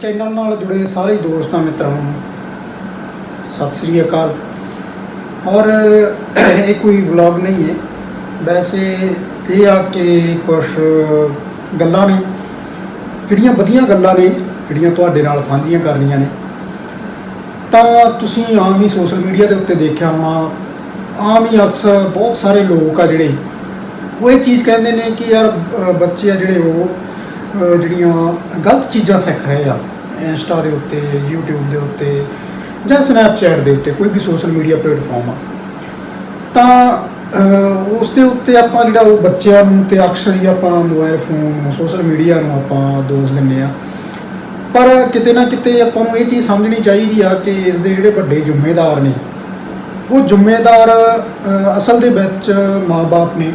Channel ਨਾਲ ਜੁੜੇ ਸਾਰੇ ਦੋਸਤਾਂ ਮਿੱਤਰਾਂ। ਨੂੰ ਸਤਿ ਸ੍ਰੀ ਅਕਾਲ। ਔਰ ਇਹ ਕੋਈ ਵਲੌਗ ਨਹੀਂ ਹੈ। ਵੈਸੇ ਇਹ ਆ ਕਿ ਕੁਝ ਗੱਲਾਂ ਨੇ। ਜਿਹੜੀਆਂ ਵਧੀਆ ਗੱਲਾਂ ਨੇ, ਜਿਹੜੀਆਂ ਤੁਹਾਡੇ ਨਾਲ ਸਾਂਝੀਆਂ ਕਰਨੀਆਂ ਨੇ। ਤਾਂ ਤੁਸੀਂ ਆਮ ਹੀ ਸੋਸ਼ਲ ਮੀਡੀਆ ਦੇ ਉੱਤੇ ਦੇਖਿਆ ਹੋਣਾ, ਆਮ ਹੀ ਅਕਸਰ ਬਹੁਤ ਸਾਰੇ ਲੋਕ ਆ ਜਿਹੜੇ, ਉਹ ਇਹ ਚੀਜ਼ ਕਹਿੰਦੇ ਨੇ ਕਿ ਯਾਰ ਬੱਚੇ ਆ ਜਿਹੜੇ ਉਹ ਜਿਹੜੀਆਂ ਗਲਤ ਚੀਜ਼ਾਂ ਸਿੱਖ ਰਹੇ ਆ, ਇੰਸਟਾ ਦੇ ਉੱਤੇ, YouTube ਦੇ ਉੱਤੇ ਜਾਂ ਸਨੈਪਚੈਟ ਦੇ ਉੱਤੇ, ਕੋਈ ਵੀ ਸੋਸ਼ਲ ਮੀਡੀਆ ਪਲੇਟਫਾਰਮ ਆ, ਤਾਂ ਉਸ ਦੇ ਉੱਤੇ ਆਪਾਂ ਜਿਹੜਾ ਉਹ ਬੱਚਿਆਂ ਨੂੰ ਤੇ ਅਕਸਰ ਹੀ ਆਪਾਂ ਮੋਬਾਈਲ ਫੋਨ ਸੋਸ਼ਲ ਮੀਡੀਆ ਨੂੰ ਆਪਾਂ ਦੋਸ਼ ਦਿੰਦੇ ਆ। ਪਰ ਕਿਤੇ ਨਾ ਕਿਤੇ ਆਪਾਂ ਨੂੰ ਇਹ ਚੀਜ਼ ਸਮਝਣੀ ਚਾਹੀਦੀ ਆ ਕਿ ਇਸ ਦੇ ਜਿਹੜੇ ਵੱਡੇ ਜ਼ਿੰਮੇਦਾਰ ਨੇ, ਉਹ ਜ਼ਿੰਮੇਦਾਰ ਅਸਲ ਦੇ ਵਿੱਚ ਮਾਪੇ ਨੇ।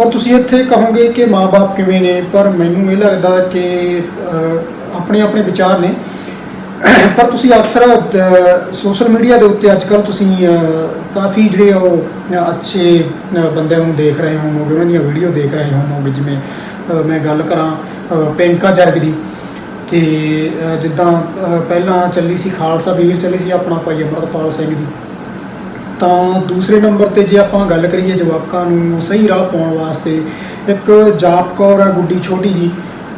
ਔਰ ਤੁਸੀਂ ਇੱਥੇ ਕਹੋਗੇ ਕਿ ਮਾਪੇ ਕਿਵੇਂ ਨੇ ਪਰ ਮੈਨੂੰ ਇਹ ਲੱਗਦਾ ਕਿ ਆਪਣੇ ਆਪਣੇ ਵਿਚਾਰ ਨੇ। ਪਰ ਤੁਸੀਂ ਅਕਸਰ ਸੋਸ਼ਲ ਮੀਡੀਆ ਦੇ ਉੱਤੇ ਅੱਜ ਕੱਲ ਤੁਸੀਂ ਕਾਫੀ ਜਿਹੜੇ ਉਹ ਅੱਛੇ ਬੰਦਿਆਂ ਨੂੰ ਦੇਖ ਰਹੇ ਹੋਵੋਗੇ ਉਹਨਾਂ ਦੀਆਂ ਵੀਡੀਓ ਦੇਖ ਰਹੇ ਹੋਵੋਗੇ ਜਿਵੇਂ ਮੈਂ ਗੱਲ ਕਰਾਂ ਅ, ਜਰਗ ਦੀ। ਤੇ ਜਿੱਦਾਂ ਪਹਿਲਾਂ ਚੱਲੀ ਸੀ ਖਾਲਸਾ ਵੀਰ ਚੱਲੀ ਸੀ ਆਪਣਾ ਭਾਈ ਅਮਰਤਪਾਲ ਸਿੰਘ ਦੀ। ਤਾਂ ਦੂਸਰੇ ਨੰਬਰ ਤੇ ਜੇ ਆਪਾਂ ਗੱਲ ਕਰੀਏ ਜਵਾਕਾਂ ਨੂੰ ਸਹੀ ਰਾਹ ਪਾਉਣ ਵਾਸਤੇ, ਇੱਕ ਜਾਪ ਕੌਰ ਆ, ਗੁੱਡੀ ਛੋਟੀ ਜੀ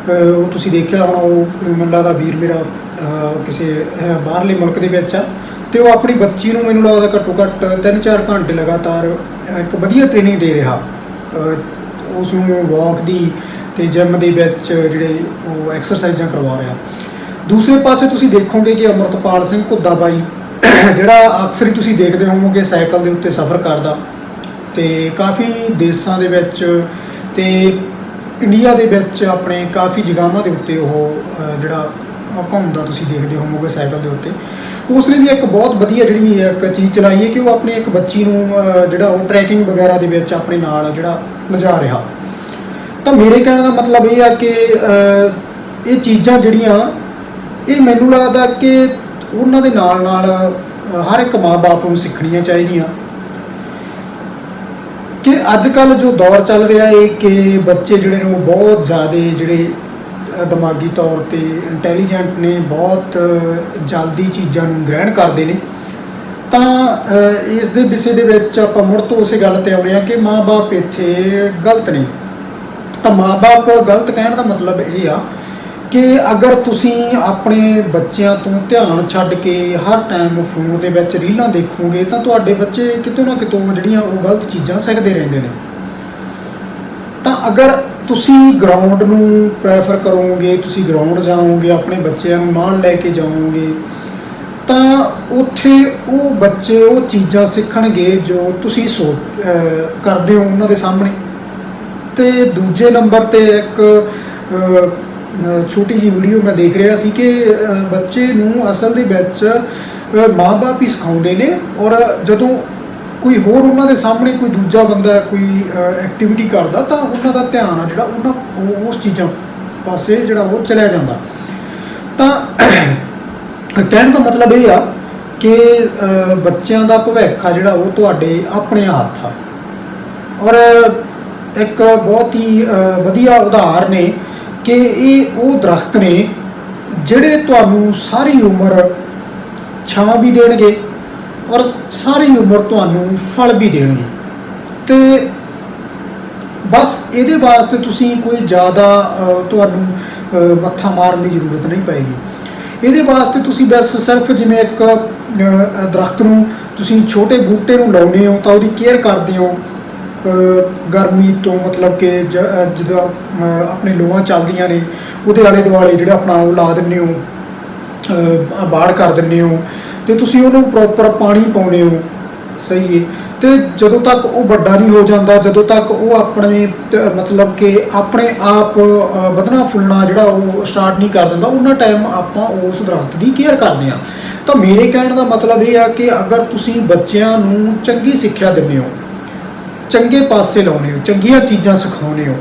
ਉਹ ਤੁਸੀਂ ਦੇਖਿਆ ਹੋਣਾ, ਉਹ ਮੈਨੂੰ ਲੱਗਦਾ ਵੀਰ ਮੇਰਾ ਕਿਸੇ ਬਾਹਰਲੇ ਮੁਲਕ ਦੇ ਵਿੱਚ ਆ, ਤੇ ਉਹ ਆਪਣੀ ਬੱਚੀ ਨੂੰ ਮੈਨੂੰ ਲੱਗਦਾ ਘੱਟੋ ਘੱਟ 3-4 ਘੰਟੇ ਲਗਾਤਾਰ ਇੱਕ ਵਧੀਆ ਟ੍ਰੇਨਿੰਗ ਦੇ ਰਿਹਾ। ਉਸ ਨੂੰ ਵਾਕ ਦੀ ਤੇ ਜਿਮ ਦੇ ਵਿੱਚ ਜਿਹੜੇ ਉਹ ਐਕਸਰਸਾਈਜ਼ਾਂ ਕਰਵਾ ਰਿਹਾ। ਦੂਸਰੇ ਪਾਸੇ ਤੁਸੀਂ ਦੇਖੋਗੇ ਕਿ ਅਮਰਤਪਾਲ ਸਿੰਘ ਘੁੱਦਾ ਬਾਈ ਜਿਹੜਾ ਅਕਸਰ ਹੀ ਤੁਸੀਂ ਦੇਖਦੇ ਹੋਵੋਗੇ ਸਾਈਕਲ ਦੇ ਉੱਤੇ ਸਫ਼ਰ ਕਰਦਾ ਤੇ ਕਾਫੀ ਦੇਸ਼ਾਂ ਦੇ ਵਿੱਚ ਤੇ ਇੰਡੀਆ ਦੇ ਵਿੱਚ ਆਪਣੇ ਕਾਫੀ ਜਗ੍ਹਾਵਾਂ ਦੇ ਉੱਤੇ ਉਹ ਜਿਹੜਾ ਘੁੰਮਦਾ ਤੁਸੀਂ ਦੇਖਦੇ ਹੋਵੋਗੇ ਸਾਈਕਲ ਦੇ ਉੱਤੇ। ਉਸ ਨੇ ਵੀ ਇੱਕ ਬਹੁਤ ਵਧੀਆ ਜਿਹੜੀ ਇੱਕ ਚੀਜ਼ ਚਲਾਈ ਹੈ ਕਿ ਉਹ ਆਪਣੀ ਇੱਕ ਬੱਚੀ ਨੂੰ ਜਿਹੜਾ ਉਹ ਟਰੈਕਿੰਗ ਵਗੈਰਾ ਦੇ ਵਿੱਚ ਆਪਣੇ ਨਾਲ ਜਿਹੜਾ ਲਿਜਾ ਰਿਹਾ। ਤਾਂ ਮੇਰੇ ਕਹਿਣ ਦਾ ਮਤਲਬ ਇਹ ਆ ਕਿ ਇਹ ਚੀਜ਼ਾਂ ਜਿਹੜੀਆਂ, ਇਹ ਮੈਨੂੰ ਲੱਗਦਾ ਕਿ ਉਹਨਾਂ ਦੇ ਨਾਲ ਨਾਲ ਹਰ ਇੱਕ ਮਾਂ-ਬਾਪ ਨੂੰ ਸਿੱਖਣੀਆਂ ਚਾਹੀਦੀਆਂ। ਕਿ ਅੱਜ ਕੱਲ ਜੋ ਦੌਰ ਚੱਲ ਰਿਹਾ ਹੈ ਕਿ ਬੱਚੇ ਜਿਹੜੇ ਨੇ ਉਹ ਬਹੁਤ ਜ਼ਿਆਦਾ ਜਿਹੜੇ ਦਿਮਾਗੀ ਤੌਰ ਤੇ ਇੰਟੈਲੀਜੈਂਟ ਨੇ, ਬਹੁਤ ਜਲਦੀ ਚੀਜ਼ਾਂ ਨੂੰ ਗ੍ਰਹਿਣ ਕਰਦੇ ਨੇ। ਤਾਂ ਇਸ ਦੇ ਵਿਸ਼ੇ ਦੇ ਵਿੱਚ ਆਪਾਂ ਮੁੜ ਤੋਂ ਉਸੇ ਗੱਲ ਤੇ ਆਉਣੇ ਆ ਕਿ ਮਾਂ-ਬਾਪ ਇੱਥੇ ਗਲਤ ਨੇ। ਤਾਂ ਮਾਪੇ ਗਲਤ ਕਹਿਣ ਦਾ ਮਤਲਬ ਇਹ ਆ ਕਿ ਅਗਰ ਤੁਸੀਂ ਆਪਣੇ ਬੱਚਿਆਂ ਤੋਂ ਧਿਆਨ ਛੱਡ ਕੇ ਹਰ ਟਾਈਮ ਫੋਨ ਦੇ ਵਿੱਚ ਰੀਲਾਂ ਦੇਖੋਗੇ, ਤਾਂ ਤੁਹਾਡੇ ਬੱਚੇ ਕਿਤੇ ਨਾ ਕਿਤੋਂ ਜਿਹੜੀਆਂ ਉਹ ਗਲਤ ਚੀਜ਼ਾਂ ਸਿੱਖਦੇ ਰਹਿੰਦੇ ਨੇ। ਤਾਂ ਅਗਰ ਤੁਸੀਂ ਗਰਾਊਂਡ ਨੂੰ ਪ੍ਰੈਫਰ ਕਰੋਗੇ, ਤੁਸੀਂ ਗਰਾਊਂਡ ਜਾਓਗੇ, ਆਪਣੇ ਬੱਚਿਆਂ ਨੂੰ ਨਾਲ ਲੈ ਕੇ ਜਾਓਗੇ, ਤਾਂ ਉੱਥੇ ਉਹ ਬੱਚੇ ਉਹ ਚੀਜ਼ਾਂ ਸਿੱਖਣਗੇ ਜੋ ਤੁਸੀਂ ਸੋਚ ਕਰਦੇ ਹੋ ਉਹਨਾਂ ਦੇ ਸਾਹਮਣੇ। ਤੇ ਦੂਜੇ ਨੰਬਰ ਤੇ ਇੱਕ ਛੋਟੀ ਜੀ ਵੀਡੀਓ ਮੈਂ ਦੇਖ ਰਿਹਾ ਸੀ ਕਿ ਬੱਚੇ ਨੂੰ ਅਸਲ ਦੇ ਵਿੱਚ ਅਹ, ਮਾਂ-ਬਾਪ ਹੀ ਸਿਖਾਉਂਦੇ ਨੇ ਔਰ ਜਦੋਂ ਕੋਈ ਹੋਰ ਉਹਨਾਂ ਦੇ ਸਾਹਮਣੇ ਕੋਈ ਦੂਜਾ ਬੰਦਾ ਕੋਈ ਐਕਟੀਵਿਟੀ ਕਰਦਾ ਤਾਂ ਉਹਨਾਂ ਦਾ ਧਿਆਨ ਆ ਜਿਹੜਾ ਉਹਨਾਂ ਉਹ- ਉਸ ਚੀਜ਼ਾਂ ਪਾਸੇ ਜਿਹੜਾ ਉਹ ਚਲਿਆ ਜਾਂਦਾ। ਤਾਂ ਕਹਿਣ ਦਾ ਮਤਲਬ ਇਹ ਆ ਕਿ ਬੱਚਿਆਂ ਦਾ ਭਵਿੱਖ ਆ ਜਿਹੜਾ ਉਹ ਤੁਹਾਡੇ ਆਪਣੇ ਹੱਥ ਆ। ਔਰ ਇੱਕ ਬਹੁਤ ਹੀ ਵਧੀਆ ਉਦਾਹਰਨ ਨੇ ਕਿ ਇਹ ਉਹ ਦਰਖਤ ਨੇ ਜਿਹੜੇ ਤੁਹਾਨੂੰ ਸਾਰੀ ਉਮਰ ਛਾਂ ਵੀ ਦੇਣਗੇ ਔਰ ਸਾਰੀ ਉਮਰ ਤੁਹਾਨੂੰ ਫਲ ਵੀ ਦੇਣਗੇ। ਤੇ ਬਸ ਇਹਦੇ ਵਾਸਤੇ ਤੁਸੀਂ ਕੋਈ ਜ਼ਿਆਦਾ ਤੁਹਾਨੂੰ ਮੱਥਾ ਮਾਰਨ ਦੀ ਜ਼ਰੂਰਤ ਨਹੀਂ ਪਏਗੀ। ਇਹਦੇ ਵਾਸਤੇ ਤੁਸੀਂ ਬਸ ਸਿਰਫ ਜਿਵੇਂ ਇੱਕ ਅ, ਦਰਖਤ ਨੂੰ ਤੁਸੀਂ ਛੋਟੇ ਬੂਟੇ ਨੂੰ ਲਾਉਨੇ ਹੋ ਤਾਂ ਉਹਦੀ ਕੇਅਰ ਕਰਦੇ ਹੋ। ਗਰਮੀ ਤੋਂ ਮਤਲਬ ਕਿ ਜ- ਜਦੋਂ ਆਪਣੇ ਲੋਹਾਂ ਚੱਲਦੀਆਂ ਨੇ, ਉਹਦੇ ਆਲੇ ਦੁਆਲੇ ਜਿਹੜਾ ਆਪਣਾ ਉਹ ਲਾ ਦਿੰਦੇ ਹੋ ਬਾੜ ਕਰ ਦਿੰਦੇ ਹੋ, ਤੇ ਤੁਸੀਂ ਉਹਨੂੰ ਪ੍ਰੋਪਰ ਪਾਣੀ ਪਾਉਨੇ ਹੋ, ਸਹੀ ਹੈ ਤੇ ਜਦੋਂ ਤੱਕ ਉਹ ਵੱਡਾ ਨਹੀਂ ਹੋ ਜਾਂਦਾ, ਜਦੋਂ ਤੱਕ ਉਹ ਆਪਣੇ ਮਤਲਬ ਕਿ ਆਪਣੇ ਆਪ ਵਧਣਾ ਫੁੱਲਣਾ ਜਿਹੜਾ ਉਹ ਸਟਾਰਟ ਨਹੀਂ ਕਰ ਦਿੰਦਾ, ਉਹਨਾਂ ਟਾਈਮ ਆਪਾਂ ਉਸ ਦਰਖਤ ਦੀ ਕੇਅਰ ਕਰਦੇ ਆ ਤਾਂ ਮੇਰੇ ਕਹਿਣ ਦਾ ਮਤਲਬ ਇਹ ਆ ਕਿ ਅਗਰ ਤੁਸੀਂ ਬੱਚਿਆਂ ਨੂੰ ਚੰਗੀ ਸਿੱਖਿਆ ਦਿੰਦੇ ਹੋ ਚੰਗੇ ਪਾਸੇ ਲਾਉਣੇ ਹੋ, ਚੰਗੀਆਂ ਚੀਜ਼ਾਂ ਸਿਖਾਉਣੇ ਹੋ,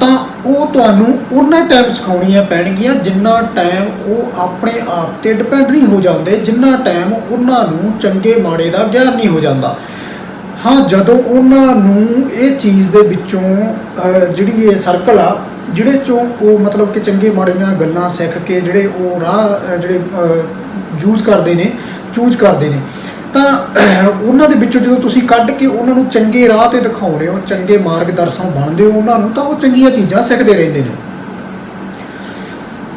ਤਾਂ ਉਹ ਤੁਹਾਨੂੰ ਉਹਨਾਂ ਟਾਈਮ ਸਿਖਾਉਣੀਆਂ ਪੈਣਗੀਆਂ ਜਿੰਨਾ ਟਾਈਮ ਉਹ ਆਪਣੇ ਆਪ ਤੇ ਡਿਪੈਂਡ ਨਹੀਂ ਹੋ ਜਾਂਦੇ, ਜਿੰਨਾ ਟਾਈਮ ਉਹਨਾਂ ਨੂੰ ਚੰਗੇ ਮਾੜੇ ਦਾ ਗਿਆਨ ਨਹੀਂ ਹੋ ਜਾਂਦਾ। ਹਾਂ, ਜਦੋਂ ਉਹਨਾਂ ਨੂੰ ਇਹ ਚੀਜ਼ ਦੇ ਵਿੱਚੋਂ ਜਿਹੜੀ ਇਹ ਸਰਕਲ ਆ, ਜਿਹੜੇ ਚੋਂ ਉਹ ਮਤਲਬ ਕਿ ਚੰਗੇ ਮਾੜੀਆਂ ਗੱਲਾਂ ਸਿੱਖ ਕੇ ਜਿਹੜੇ ਉਹ ਰਾਹ ਜਿਹੜੇ ਯੂਜ਼ ਕਰਦੇ ਨੇ ਚੂਜ਼ ਕਰਦੇ ਨੇ ਤਾਂ ਉਹਨਾਂ ਦੇ ਵਿੱਚੋਂ ਜਦੋਂ ਤੁਸੀਂ ਕੱਢ ਕੇ ਉਹਨਾਂ ਨੂੰ ਚੰਗੇ ਰਾਹ ਤੇ ਦਿਖਾਉਂਦੇ ਹੋ, ਚੰਗੇ ਮਾਰਗਦਰਸ਼ਨ ਬਣਦੇ ਹੋ, ਉਹਨਾਂ ਨੂੰ ਤਾਂ ਉਹ ਚੰਗੀਆਂ ਚੀਜ਼ਾਂ ਸਿੱਖਦੇ ਰਹਿੰਦੇ ਨੇ।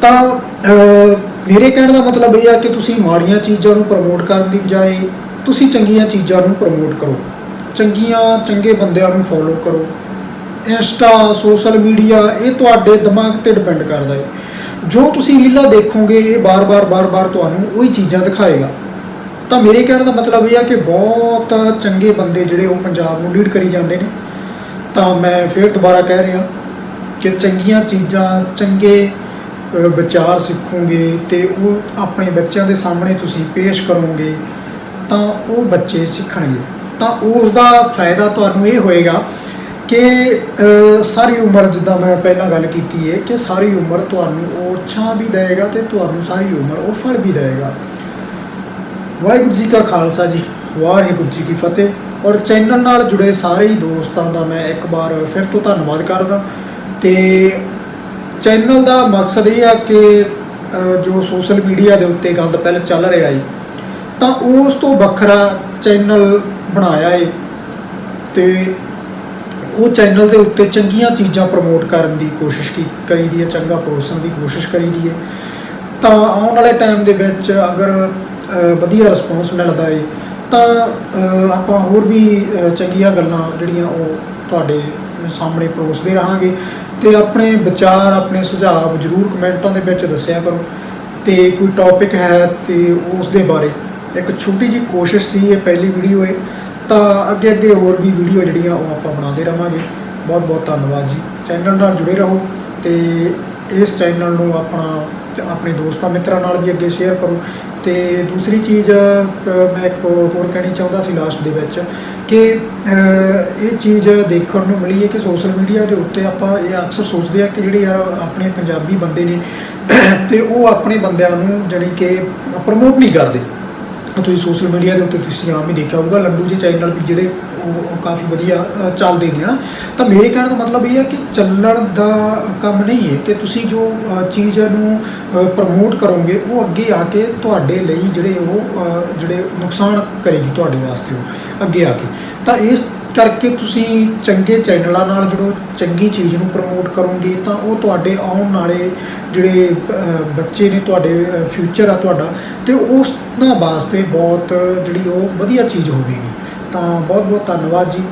ਤਾਂ ਮੇਰੇ ਕਹਿਣ ਦਾ ਮਤਲਬ ਇਹ ਆ ਕਿ ਤੁਸੀਂ ਮਾੜੀਆਂ ਚੀਜ਼ਾਂ ਨੂੰ ਪ੍ਰਮੋਟ ਕਰਨ ਦੀ ਬਜਾਏ ਤੁਸੀਂ ਚੰਗੀਆਂ ਚੀਜ਼ਾਂ ਨੂੰ ਪ੍ਰਮੋਟ ਕਰੋ। ਚੰਗੀਆਂ, ਚੰਗੇ ਬੰਦਿਆਂ ਨੂੰ ਫੋਲੋ ਕਰੋ। ਇੰਸਟਾ ਸੋਸ਼ਲ ਮੀਡੀਆ ਇਹ ਤੁਹਾਡੇ ਦਿਮਾਗ ਤੇ ਡਿਪੈਂਡ ਕਰਦਾ ਹੈ ਜੋ ਤੁਸੀਂ ਰੀਲਾਂ ਦੇਖੋਗੇ, ਇਹ ਬਾਰ-ਬਾਰ ਬਾਰ-ਬਾਰ ਤੁਹਾਨੂੰ ਉਹੀ ਚੀਜ਼ਾਂ ਦਿਖਾਏਗਾ। ਤਾਂ ਮੇਰੇ ਕਹਿਣ ਦਾ ਮਤਲਬ ਇਹ ਆ ਕਿ ਬਹੁਤ ਚੰਗੇ ਬੰਦੇ ਜਿਹੜੇ ਉਹ ਪੰਜਾਬ ਨੂੰ ਲੀਡ ਕਰੀ ਜਾਂਦੇ ਨੇ। ਤਾਂ ਮੈਂ ਫਿਰ ਦੁਬਾਰਾ ਕਹਿ ਰਿਹਾ ਕਿ ਚੰਗੀਆਂ ਚੀਜ਼ਾਂ, ਚੰਗੇ ਵਿਚਾਰ ਸਿੱਖੋਗੇ ਤੇ ਉਹ ਆਪਣੇ ਬੱਚਿਆਂ ਦੇ ਸਾਹਮਣੇ ਤੁਸੀਂ ਪੇਸ਼ ਕਰੋਗੇ, ਤਾਂ ਉਹ ਬੱਚੇ ਸਿੱਖਣਗੇ। ਤਾਂ ਉਸ ਦਾ ਫਾਇਦਾ ਤੁਹਾਨੂੰ ਇਹ ਹੋਏਗਾ ਕਿ ਸਾਰੀ ਉਮਰ ਜਿੱਦਾਂ ਮੈਂ ਪਹਿਲਾਂ ਗੱਲ ਕੀਤੀ ਹੈ ਕਿ ਸਾਰੀ ਉਮਰ ਤੁਹਾਨੂੰ ਉਹ ਛਾਂ ਵੀ ਦੇਵੇਗਾ ਤੇ ਤੁਹਾਨੂੰ ਸਾਰੀ ਉਮਰ ਉਹ ਫਲ ਵੀ ਦੇਵੇਗਾ। ਵਾਹਿਗੁਰੂ ਜੀ ਕਾ ਖਾਲਸਾ ਜੀ, ਵਾਹਿਗੁਰੂ ਜੀ ਕੀ ਫਤਿਹ। ਔਰ ਚੈਨਲ ਨਾਲ ਜੁੜੇ ਸਾਰੇ ਹੀ ਦੋਸਤਾਂ ਦਾ ਮੈਂ ਇੱਕ ਵਾਰ ਫਿਰ ਤੋਂ ਧੰਨਵਾਦ ਕਰਦਾ। ਤੇ ਚੈਨਲ ਦਾ ਮਕਸਦ ਇਹ ਆ ਕਿ ਜੋ ਸੋਸ਼ਲ ਮੀਡੀਆ ਦੇ ਉੱਤੇ ਗੰਦ ਪਹਿਲ ਚੱਲ ਰਿਹਾ ਹੈ ਤਾਂ ਉਸ ਤੋਂ ਵੱਖਰਾ ਚੈਨਲ ਬਣਾਇਆ ਏ। ਤੇ ਉਹ ਚੈਨਲ ਦੇ ਉੱਤੇ ਚੰਗੀਆਂ ਚੀਜ਼ਾਂ ਪ੍ਰਮੋਟ ਕਰਨ ਦੀ ਕੋਸ਼ਿਸ਼ ਕੀ ਕਰੀਦੀ ਹੈ, ਚੰਗਾ ਪਰੋਸਣ ਦੀ ਕੋਸ਼ਿਸ਼ ਕਰੀਦੀ ਹੈ। ਤਾਂ ਆਉਣ ਵਾਲੇ ਟਾਈਮ ਦੇ ਵਿੱਚ ਅਗਰ ਵਧੀਆ ਰਿਸਪੌਂਸ ਮਿਲਦਾ ਏ, ਤਾਂ ਆਪਾਂ ਹੋਰ ਵੀ ਚੰਗੀਆਂ ਗੱਲਾਂ ਜਿਹੜੀਆਂ ਉਹ ਤੁਹਾਡੇ ਸਾਹਮਣੇ ਪਰੋਸਦੇ ਰਹਾਂਗੇ ਤੇ ਆਪਣੇ ਵਿਚਾਰ, ਆਪਣੇ ਸੁਝਾਅ ਜ਼ਰੂਰ ਕਮੈਂਟਾਂ ਦੇ ਵਿੱਚ ਦੱਸਿਆ ਕਰੋ ਤੇ ਕੋਈ ਟੌਪਿਕ ਹੈ ਤੇ ਉਸ ਦੇ ਬਾਰੇ। ਇੱਕ ਛੋਟੀ ਜੀ ਕੋਸ਼ਿਸ਼ ਸੀ ਇਹ ਪਹਿਲੀ ਵੀਡੀਓ ਹੈ ਤਾਂ ਅੱਗੇ ਅੱਗੇ ਹੋਰ ਵੀ ਵੀਡੀਓ ਜਿਹੜੀਆਂ ਉਹ ਆਪਾਂ ਬਣਾਉਂਦੇ ਰਵਾਂਗੇ ਬਹੁਤ ਬਹੁਤ ਧੰਨਵਾਦ ਜੀ। ਚੈਨਲ ਨਾਲ ਜੁੜੇ ਰਹੋ ਤੇ ਇਸ ਚੈਨਲ ਨੂੰ ਆਪਣਾ ਆਪਣੇ ਦੋਸਤਾਂ ਮਿੱਤਰਾਂ ਨਾਲ ਵੀ ਅੱਗੇ ਸ਼ੇਅਰ ਕਰੋ। ਤੇ ਦੂਸਰੀ ਚੀਜ਼ ਮੈਂ ਇੱਕ ਹੋਰ ਕਹਿਣੀ ਚਾਹੁੰਦਾ ਸੀ ਲਾਸਟ ਦੇ ਵਿੱਚ ਕਿ ਇਹ ਚੀਜ਼ ਦੇਖਣ ਨੂੰ ਮਿਲੀ ਹੈ ਕਿ ਸੋਸ਼ਲ ਮੀਡੀਆ ਦੇ ਉੱਤੇ ਆਪਾਂ ਇਹ ਅਕਸਰ ਸੋਚਦੇ ਆ ਕਿ ਜਿਹੜੇ ਯਾਰ ਆਪਣੇ ਪੰਜਾਬੀ ਬੰਦੇ ਨੇ, ਤੇ ਉਹ ਆਪਣੇ ਬੰਦਿਆਂ ਨੂੰ ਜਾਣੀ ਕਿ ਪ੍ਰਮੋਟ ਨਹੀਂ ਕਰਦੇ। ਤੁਸੀਂ ਸੋਸ਼ਲ ਮੀਡੀਆ ਦੇ ਉੱਤੇ ਤੁਸੀਂ ਆਮ ਹੀ ਦੇਖਿਆ ਹੋਊਗਾ ਲੰਡੂ ਜੀ ਚੈਨਲ ਵੀ ਜਿਹੜੇ ਉਹ ਕਾਫੀ ਵਧੀਆ ਚੱਲਦੇ ਨੇ ਹਨਾ? ਤਾਂ ਮੇਰੇ ਕਹਿਣ ਦਾ ਮਤਲਬ ਇਹ ਹੈ ਕਿ ਚੱਲਣ ਦਾ ਕੰਮ ਨਹੀਂ ਹੈ ਕਿ ਤੁਸੀਂ ਜੋ ਅ, ਚੀਜ਼ ਨੂੰ ਪ੍ਰਮੋਟ ਕਰੋਗੇ ਉਹ ਅੱਗੇ ਆ ਕੇ ਤੁਹਾਡੇ ਲਈ ਜਿਹੜੇ ਉਹ ਜਿਹੜੇ ਨੁਕਸਾਨ ਕਰੇਗੀ ਤੁਹਾਡੇ ਵਾਸਤੇ ਉਹ ਅੱਗੇ ਆ ਕੇ। ਤਾਂ ਇਸ ਕਰਕੇ ਤੁਸੀਂ ਚੰਗੇ ਚੈਨਲਾਂ ਨਾਲ ਜੁੜੋ ਚੰਗੀ ਚੀਜ਼ ਨੂੰ ਪ੍ਰਮੋਟ ਕਰੋਗੇ ਤਾਂ ਉਹ ਤੁਹਾਡੇ ਆਉਣ ਵਾਲੇ ਜਿਹੜੇ ਬੱਚੇ ਨੇ ਤੁਹਾਡੇ ਫਿਊਚਰ ਆ ਤੁਹਾਡਾ, ਤੇ ਉਸ ਦਾ ਵਾਸਤੇ ਬਹੁਤ ਜਿਹੜੀ ਉਹ ਵਧੀਆ ਚੀਜ਼ ਹੋਵੇਗੀ। ਤਾਂ ਬਹੁਤ ਬਹੁਤ ਧੰਨਵਾਦ ਜੀ।